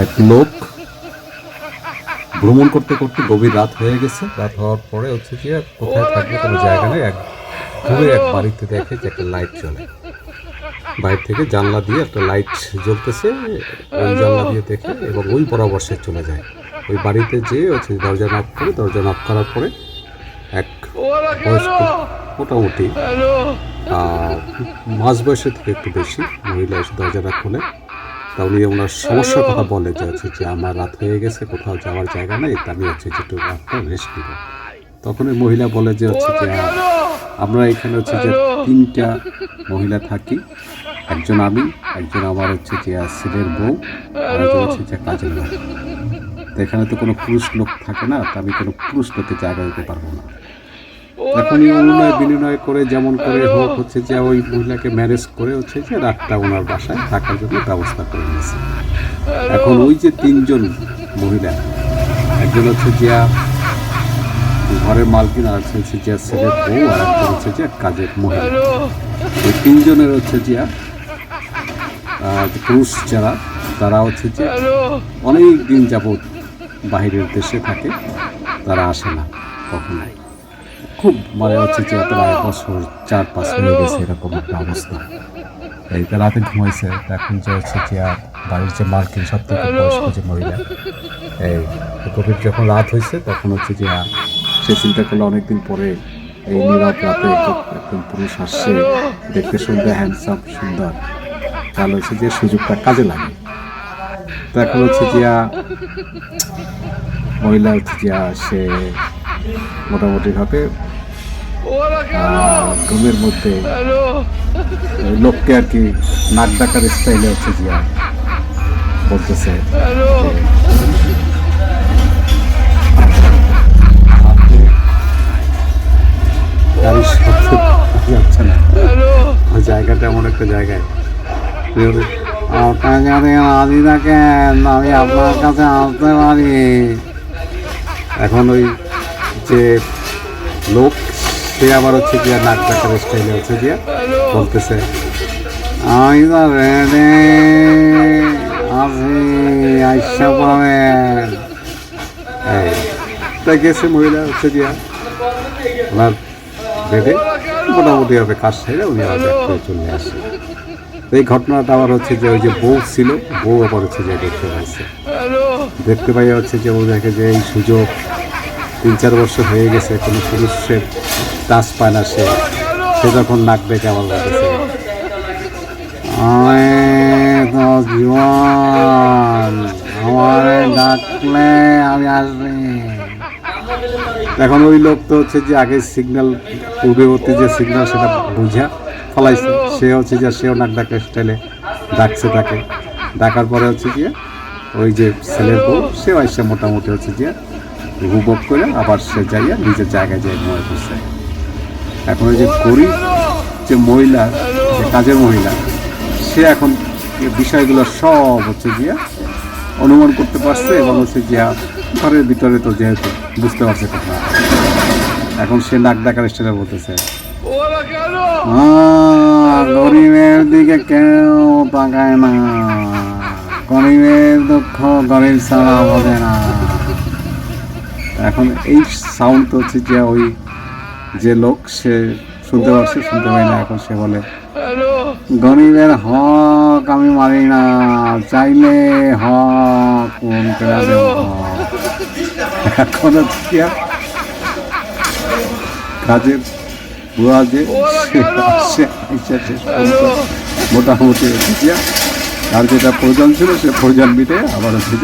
এক লোক ভ্রমণ করতে করতে গভীর রাত হয়ে গেছে। রাত হওয়ার পরে হচ্ছে যে কোথায় থাকবে কোনো জায়গা নেই, এক ঘুরে এক বাড়িতে দেখে যে একটা লাইট জ্বলে। বাইরে থেকে জানলা দিয়ে একটা লাইট জ্বলতেছে, ওই জানলা দিয়ে দেখে এবং ওই বরাবর সে চলে যায়। ওই বাড়িতে যেয়ে হচ্ছে দরজা নক করে, দরজা নক করার পরে এক বয়স্ক, মোটামুটি মাঝ বয়সের থেকে একটু বেশি, মহিলা এসে দরজাটা খোলে। তা উনি ওনার সমস্যার কথা বলে যে হচ্ছে যে আমার রাত হয়ে গেছে কোথাও যাওয়ার জায়গা নেই তা আমি হচ্ছে যে একটু রাতটা রেস্ট নিব। তখন ওই মহিলা বলে যে হচ্ছে যে আমরা এখানে হচ্ছে যে তিনটা মহিলা থাকি। একজন আমি একজন আমার হচ্ছে যে ছেলের বউ আর একজন হচ্ছে যে কাজের লোক তো এখানে তো কোনো পুরুষ লোক থাকে না তা আমি কোনো পুরুষ লোকের জায়গা দিতে পারব না। এখনই অনুনয় বিনিময় করে যেমন করে হোক হচ্ছে যে ওই মহিলাকে ম্যারেজ করে হচ্ছে যে রাতটা ওনার বাসায় থাকার জন্য ব্যবস্থা করে নিয়েছে। এখন ওই যে তিনজন মহিলা একজন হচ্ছে যে ঘরের মালকিন আর হচ্ছে যে ছেলের বউ আর একজন হচ্ছে যে কাজের মহিলা। এই তিনজনের হচ্ছে যে পুরুষ যারা তারা হচ্ছে যে অনেক দিন যাবৎ বাহিরের দেশে থাকে তারা আসে না কখনোই। খুব মনে হচ্ছে যে প্রায় বছর চার পাঁচ হয়ে গেছে এরকম একটা অবস্থা এই রাতে ঘুমাইছে এখন যে হচ্ছে যে আর বাড়ির যে মার্কিন সব থেকে বয়স্ক যে মহিলা এই গভীর যখন রাত হয়েছে তখন হচ্ছে যে সে চিন্তা করলে অনেকদিন পরে এই নীরব রাতে এক- একজন পুরুষ আসছে দেখতে সুন্দর হ্যান্ডসাম সুন্দর। তাহলে হচ্ছে যে সুযোগটা কাজে লাগে। তো এখন হচ্ছে যে মহিলা হচ্ছে যে সে মোটামুটিভাবে রুমের মধ্যে লোককে আর কি নাক ডাকার স্টাইলে হচ্ছে যে আহ, বলতেছে যাচ্ছে না। জায়গাটা এমন একটা জায়গায়। আপনার যদি রাজি থাকেন আমি আপনার কাছে আসতে পারি। এখন ওই যে লোক, সে আবার হচ্ছে গিয়া নাক ডাকার স্টাইলে হচ্ছে গিয়া বলতেছে তা গেছে মহিলা হচ্ছে গিয়া। ওনার বেডে মোটামুটি হবে কাজ সেরে উনি আবার চলে আসে। এই ঘটনাটা আবার হচ্ছে যে ওই যে বউ ছিল, বউ আবার হচ্ছে যে দেখতে পাইছে। দেখতে পাই হচ্ছে যে ও দেখে যে এই সুযোগ তিন চার বছর হয়ে গেছে কোনো পুরুষের টাচ পায় না সে। সে যখন নাক ডেকে আমার বলতেছে জীবন, আমার ডাকলে আমি আসবি। এখন ওই লোক তো হচ্ছে যে আগে সিগন্যাল পূর্ববর্তী যে সিগন্যাল সেটা বুঝা ফলাইছে। সে হচ্ছে যে সেও নাক ডাকা স্টাইলে ডাকছে তাকে। ডাকার পরে হচ্ছে যে ওই যে ছেলের বউ, সেও এসে মোটামুটি হচ্ছে যে উপভোগ করে আবার সে যাইয়া নিজের জায়গায় যাই মনে করছে এখন ওই যে গরিব যে মহিলা যে কাজের মহিলা সে এখন বিষয়গুলো সব হচ্ছে গিয়া অনুমান করতে পারছে এবং হচ্ছে গিয়া ঘরের ভিতরে তো যেহেতু বুঝতে পারছে কথা। এখন সে নাক ডাকার স্টাইলে বলতেছে "আহ, গরিবের দিকে কেউ তাকায় না। গরিবের দুঃখ গরিব ছাড়া বোঝে না। এখন এই সাউন্ড তো হচ্ছে যে ওই যে লোক সে শুনতে পারছে, শুনতে পাই না, এখন সে বলে গরিবের হক আমি মারি না, চাইলে হক, কোন এখন কাজের বুয়া যে মোটামুটি হচ্ছে আর? যেটা প্রয়োজন ছিল সে প্রয়োজন মিটে আবার হচ্ছে